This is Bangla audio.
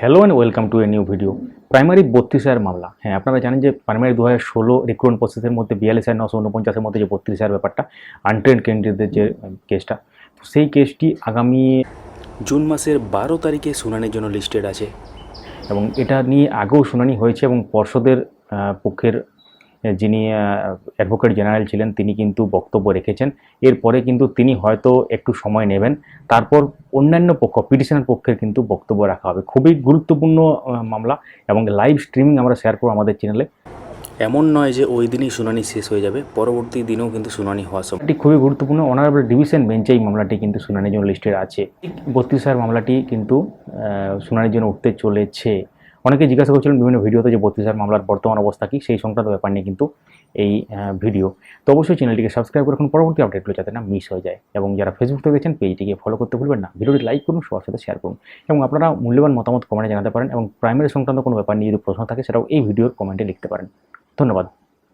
Hello and welcome to a new video primary বত্রিশ হাজার মামলা। হ্যাঁ আপনারা জানেন যে প্রাইমারি দু হাজার ষোলো রিক্রুটমেন্ট প্রসেসের মধ্যে বিয়াল্লিশ হাজার নশো উনপঞ্চাশের মধ্যে যে বত্রিশ হাজার ব্যাপারটা আনট্রেন্ড ক্যান্ডিডেটদের যে কেসটা সেই কেসটি আগামী জুন মাসের বারো তারিখে শুনানির জন্য লিস্টেড আছে। এবং এটা নিয়ে আগেও শুনানি হয়েছে এবং পর্ষদের পক্ষের যিনি অ্যাডভোকেট জেনারেল ছিলেন তিনি কিন্তু বক্তব্য রেখেছেন। এরপরে কিন্তু তিনি হয়তো একটু সময় নেবেন। তারপর অন্যান্য পক্ষ পিটিশনের পক্ষের কিন্তু বক্তব্য রাখা হবে। খুবই গুরুত্বপূর্ণ মামলা এবং লাইভ স্ট্রিমিং আমরা শেয়ার করব আমাদের চ্যানেলে এমন নয় যে ওই দিনই শুনানি শেষ হয়ে যাবে পরবর্তী দিনেও কিন্তু শুনানি হওয়া সম্ভব। এটি খুবই গুরুত্বপূর্ণ। অনারেবল ডিভিশন বেঞ্চে এই মামলাটি কিন্তু শুনানির জন্য লিস্টেড আছে। বত্রিশ হাজার মামলাটি কিন্তু শুনানির জন্য উঠতে চলেছে। অনেকে জিজ্ঞাসা করছিলেন বিভিন্ন ভিডিওতে যে বত্রিশ হাজার মামলার বর্তমান অবস্থা কি? সেই সংক্রান্ত ব্যাপার নিয়ে কিন্তু এই ভিডিও। তো অবশ্যই চ্যানেলটিকে সাবস্ক্রাইব করে পরবর্তী আপডেটগুলো যাতে না মিস হয়ে যায়। এবং যারা ফেসবুক থেকে দেখছেন, পেজটিকে ফলো করতে ভুলবেন না। ভিডিওটি লাইক করুন, সবার সাথে শেয়ার করুন। এবং আপনারা মূল্যবান মতামত কমেন্টে জানাতে পারেন এবং প্রাইমারি সংক্রান্ত কোনো ব্যাপার নিয়ে যদি প্রশ্ন থাকে, সেটাও এই ভিডিওর কমেন্টে লিখতে পারেন। ধন্যবাদ।